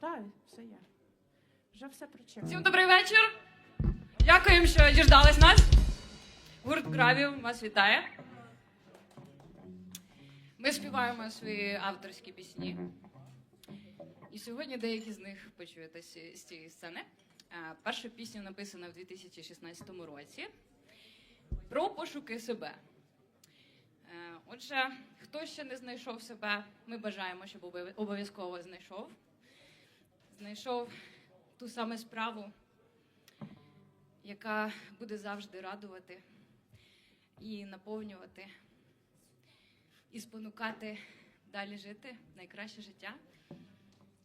Так, все є. Вже все прочитано. Всім добрий вечір. Дякуємо, що діждались нас. Гурт Гравів вас вітає. Ми співаємо свої авторські пісні. І сьогодні деякі з них почуєте з цієї сцени. Е, Перша пісня написана в 2016 році про пошуки себе. Е, Отже, хто ще не знайшов себе, ми бажаємо, щоб обов'язково знайшов. Знайшов ту саме справу, яка буде завжди радувати і наповнювати, і спонукати далі жити найкраще життя,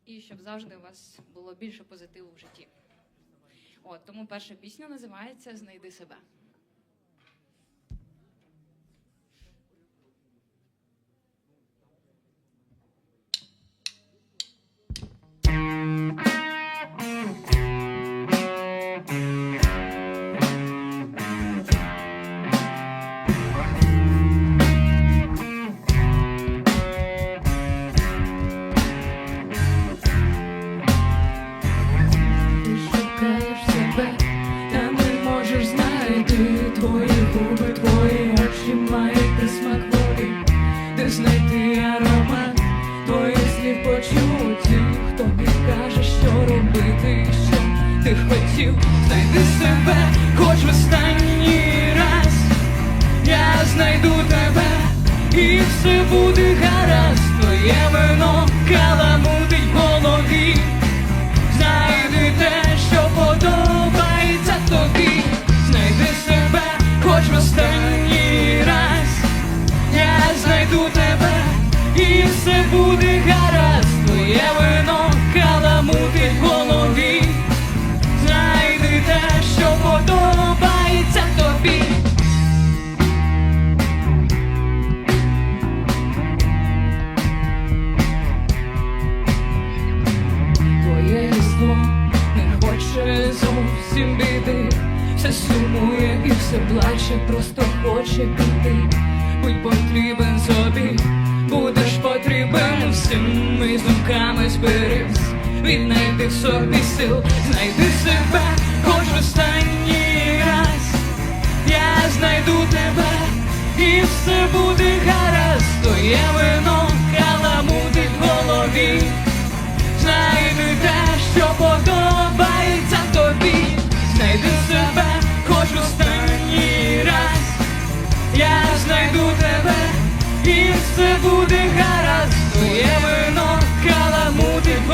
і щоб завжди у вас було більше позитиву в житті. От, тому перша пісня називається Знайди себе. Хотів, знайди себе, хоч в останній раз, я знайду тебе, і все буде гаразд, твоє вино каламутить голові. Знайди те, що подобається тобі, знайди себе, хоч в останній все сумує і все плаче, просто хоче піти. Будь потрібен собі, будеш потрібен всіми думками зберись, віднайди в собі сил, знайди себе, хоч останній раз. Я знайду тебе, і все буде гаразд, твоє вино каламутить в голові. Знайди те, що подобається тобі, знайди себе, хоч останній раз. Я знайду тебе, і все буде гаразд. Твоє вино каламутить в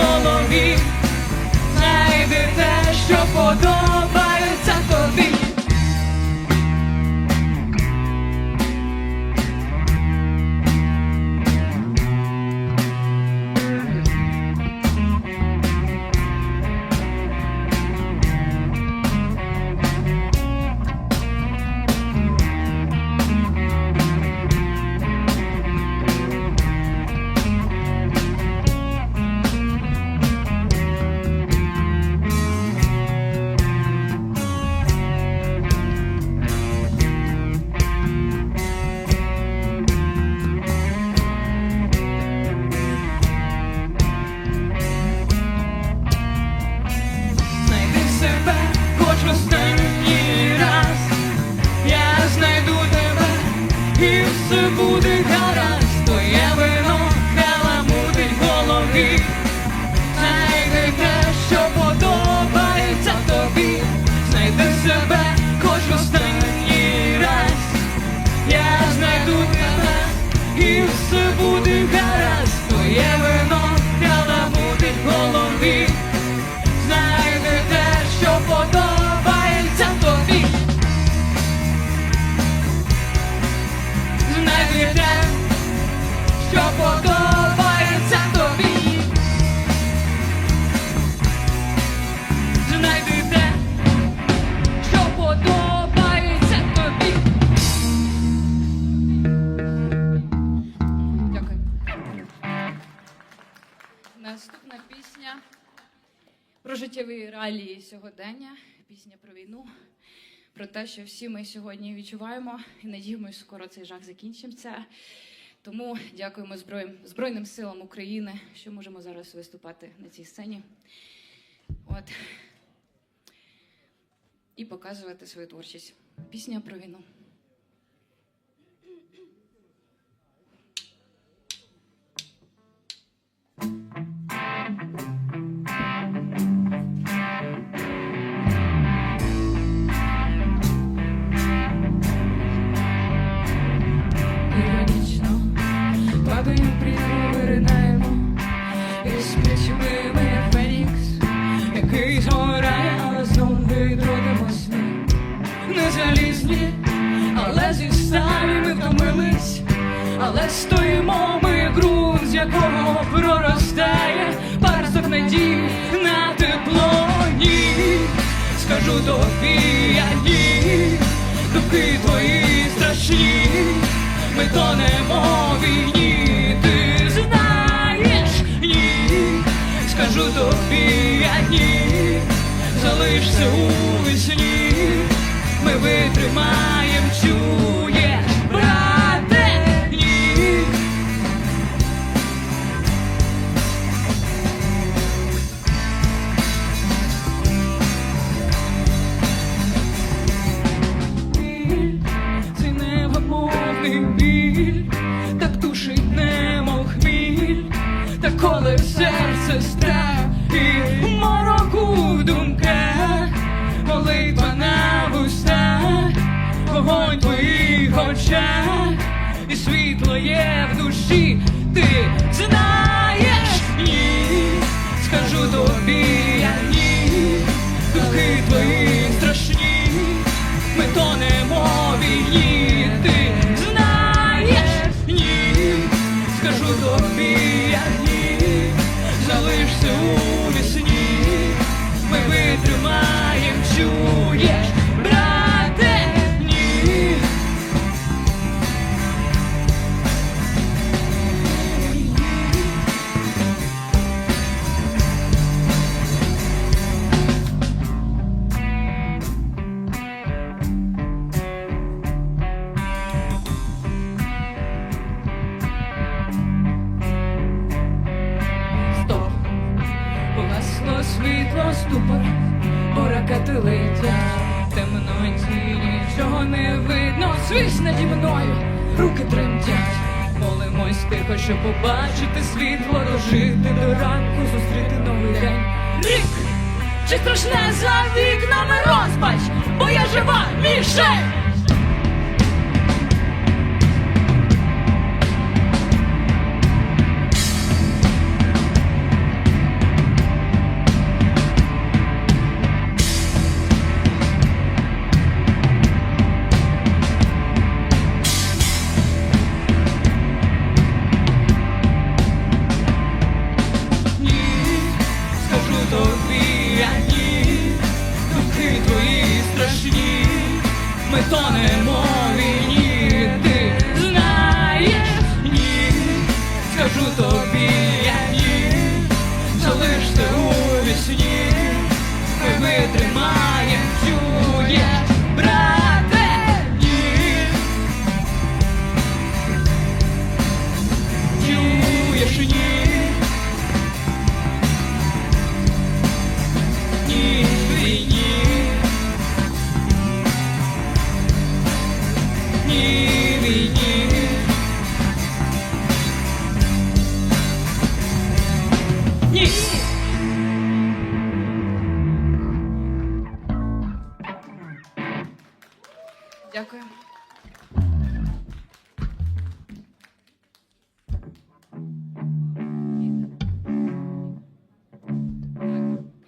подобається тобі. Що подобається тобі. Наступна пісня про життєві реалії сьогодення, пісня про війну, про те, що всі ми сьогодні відчуваємо і надіємося, скоро цей жах закінчиться. Тому дякуємо Зброй... Збройним силам України, що можемо зараз виступати на цій сцені. От. І показувати свою творчість. Пісня про війну. Ми витримаєм, світло ступор, бо ракети темноті нічого не видно, свість наді мною, руки тремтять, молимось тихо, щоб побачити світло, дожити до ранку, зустріти новий день. Рік! Чи страшне за вікнами розпач, бо я жива мішень! Ми тонемо Дякую.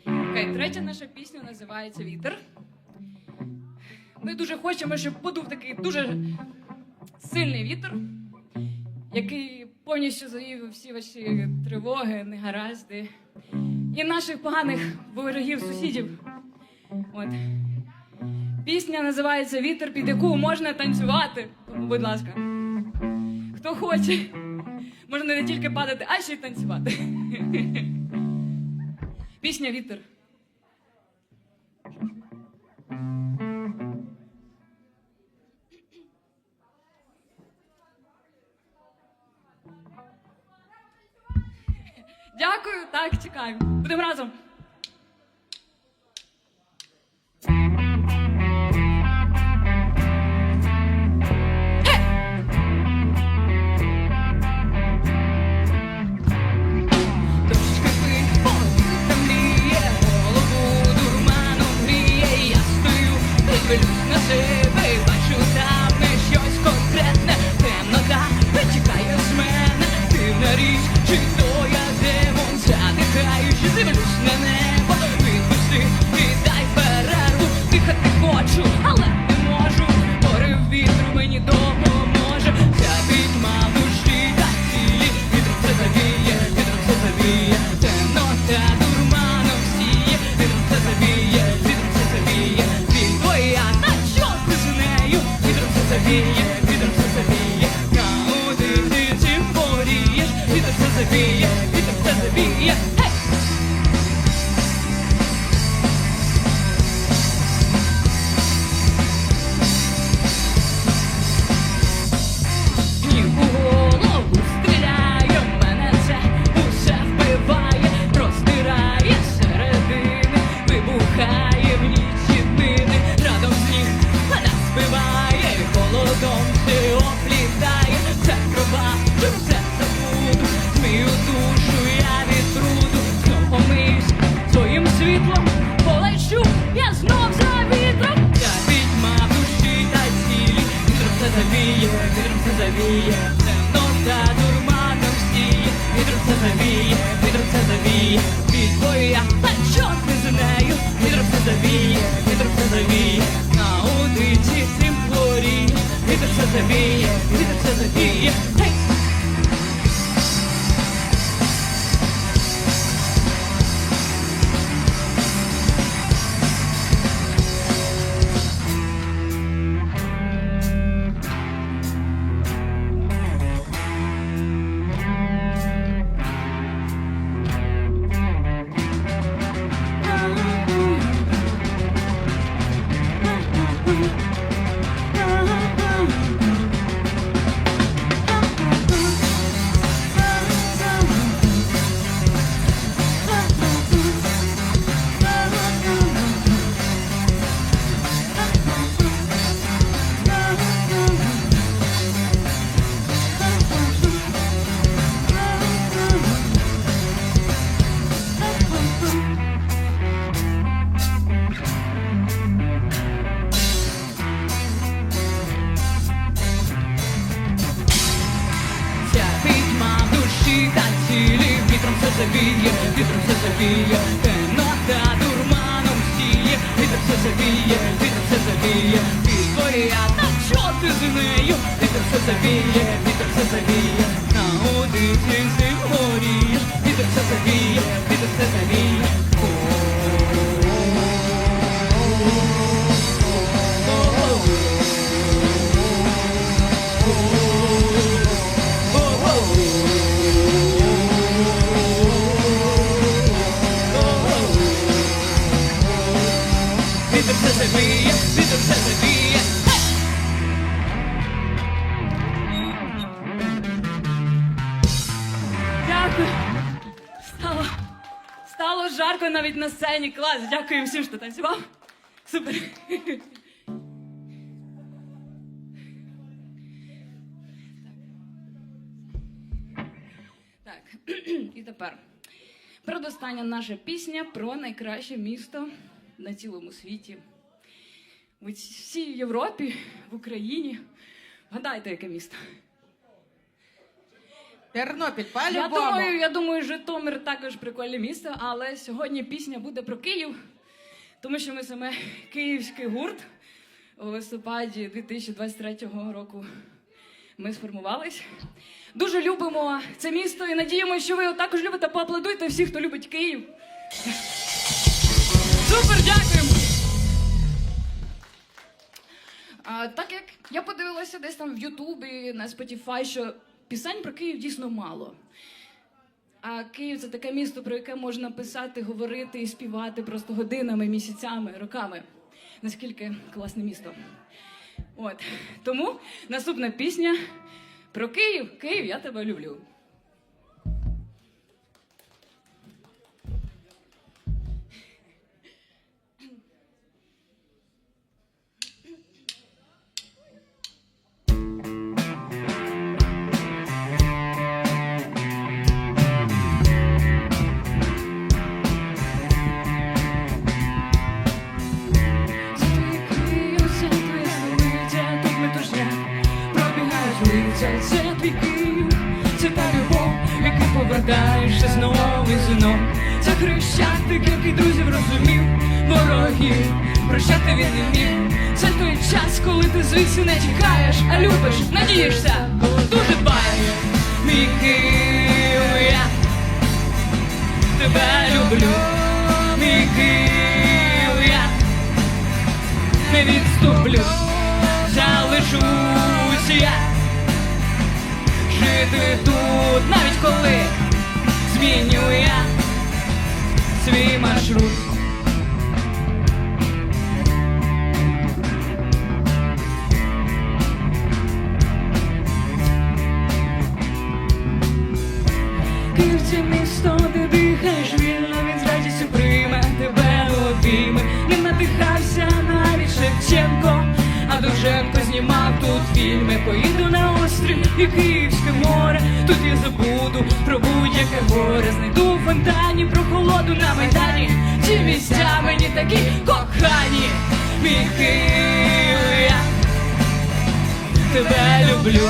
Окей, третя наша пісня називається Вітер. Ми дуже хочемо, щоб подув такий дуже сильний вітер, який повністю завів всі ваші тривоги, негаразди і наших поганих ворогів, сусідів. От. Пісня називається Вітер, під яку можна танцювати. Будь ласка, хто хоче, можна не тільки падати, а ще й танцювати. Пісня Вітер. Дякую, так чекаємо. Будемо разом. Завіє, вітер все завіє Темнота дурманом сіє Вітер все завіє, вітер все завіє твоя, та що ти з нею Вітер все завіє, вітер все завіє На одиці зим горієш Вітер все завіє, вітер все завіє Завіє, вітер все завіє Дякую. Стало, жарко навіть на сцені. Клас. Дякую всім, хто танцював. Супер. Так, і тепер. Передостання наша пісня про найкраще місто на цілому світі. В всій Європі, в Україні. Гадайте, яке місто? Тернопіль, Я по-любому. думаю, я думаю, Житомир також прикольне місто, але сьогодні пісня буде про Київ, тому що ми саме київський гурт у листопаді 2023 року. Ми сформувались. Дуже любимо це місто і надіємося, що ви також любите. Поаплодуйте всіх, хто любить Київ. Супер, дякуємо! А, так як я подивилася десь там в Ютубі, на Spotify, що пісень про Київ дійсно мало. А Київ це таке місто, про яке можна писати, говорити і співати просто годинами, місяцями, роками. Наскільки класне місто. От. Тому наступна пісня про Київ. Київ, я тебе люблю. Звідси а любиш, надієшся, дуже дбаєш. Мій Київ, я тебе люблю, мій Київ, я не відступлю, залишусь я жити тут, навіть коли зміню я свій маршрут. Довженко знімав тут фільми. Поїду на острів і Київське море. Тут я забуду про будь-яке горе. Знайду в фонтані про холоду на майдані. Ці місця мені такі кохані. Мій Київ, я тебе люблю,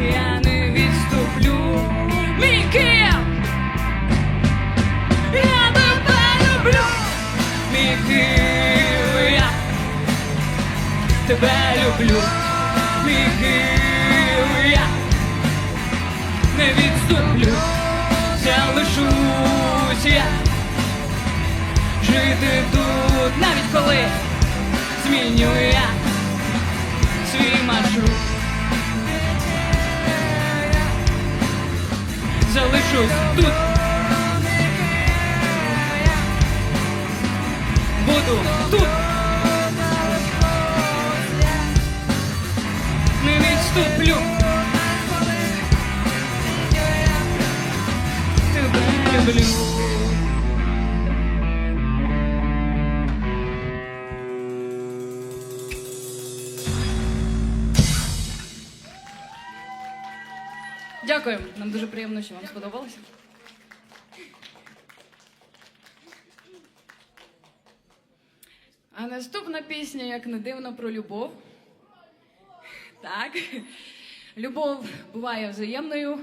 Я не відступлю, мій Київ. Я тебе люблю, мій Київ. Я тебе люблю, мій Київ. Я не відступлю, залишусь я жити тут, навіть коли зміню я свій маршрут. Залишусь тут. Буду тут. Не відступлю. Тебе люблю. Дякую. Нам дуже приємно, що вам сподобалося. А наступна пісня, як не дивно, про любов. Так. Любов буває взаємною,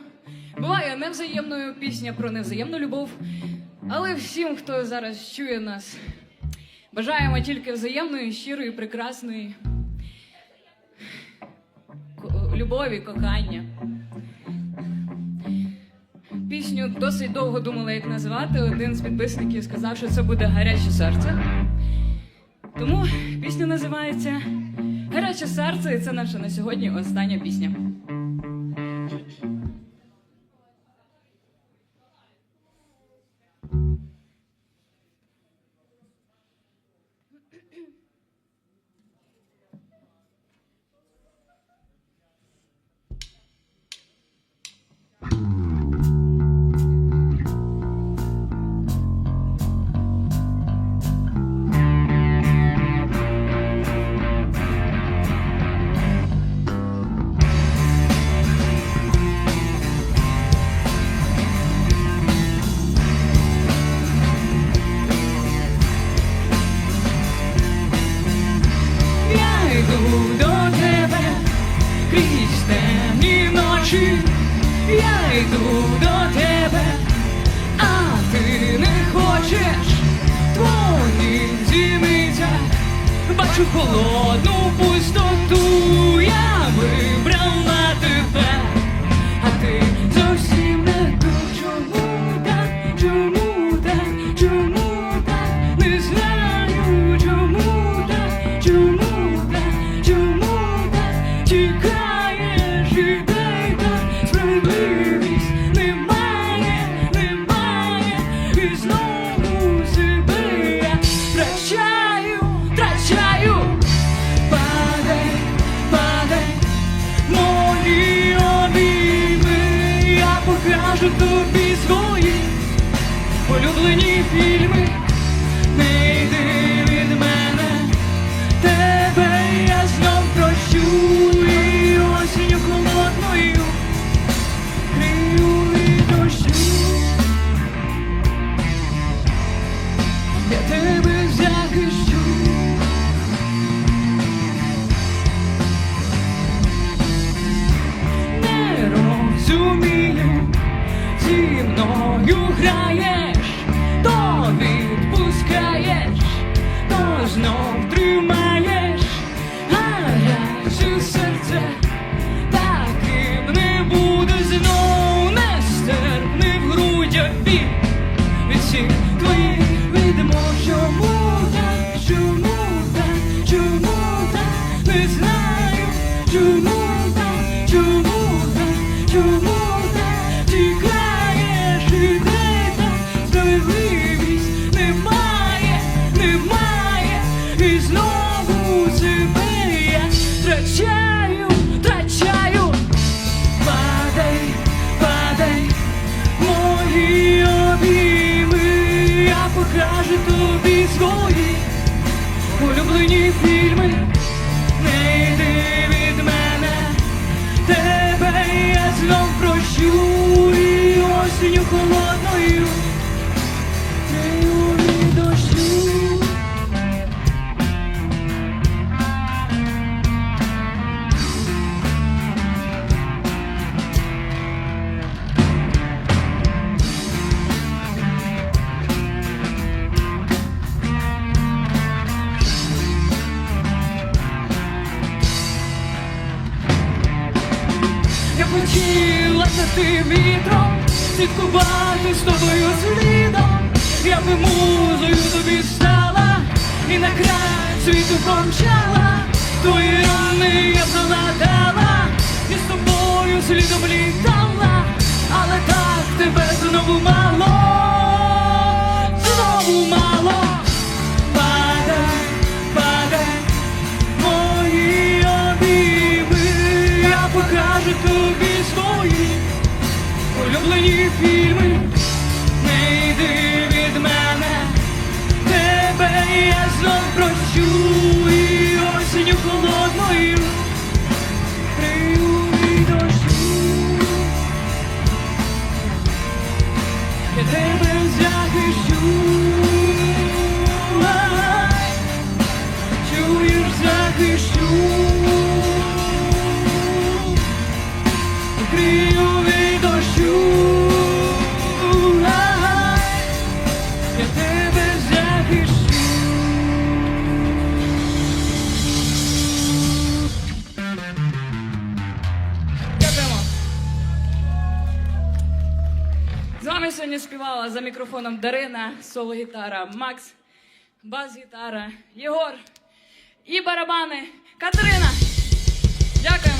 буває невзаємною пісня про невзаємну любов. Але всім, хто зараз чує нас, бажаємо тільки взаємної, щирої, прекрасної любові, кохання. Пісню досить довго думала, як назвати. Один з підписників сказав, що це буде гаряче серце. Тому пісня називається Гаряче серце, і це наша на сьогодні остання пісня. розумію, зі мною граєш, то відпускаєш, то знов. Тобі свої улюблені фільми. Не йди від мене, тебе я знов прощу і осінню холодною. За вітром слідкувати з тобою слідом. Я би музою тобі стала і на край світу помчала. Твої рани я згадала, і з тобою слідом літала, але так тебе знову мало, фільми. Не йди від мене, тебе я знов прощу за мікрофоном Дарина, соло-гітара, Макс, бас-гітара, Єгор і барабани Катерина. Дякую.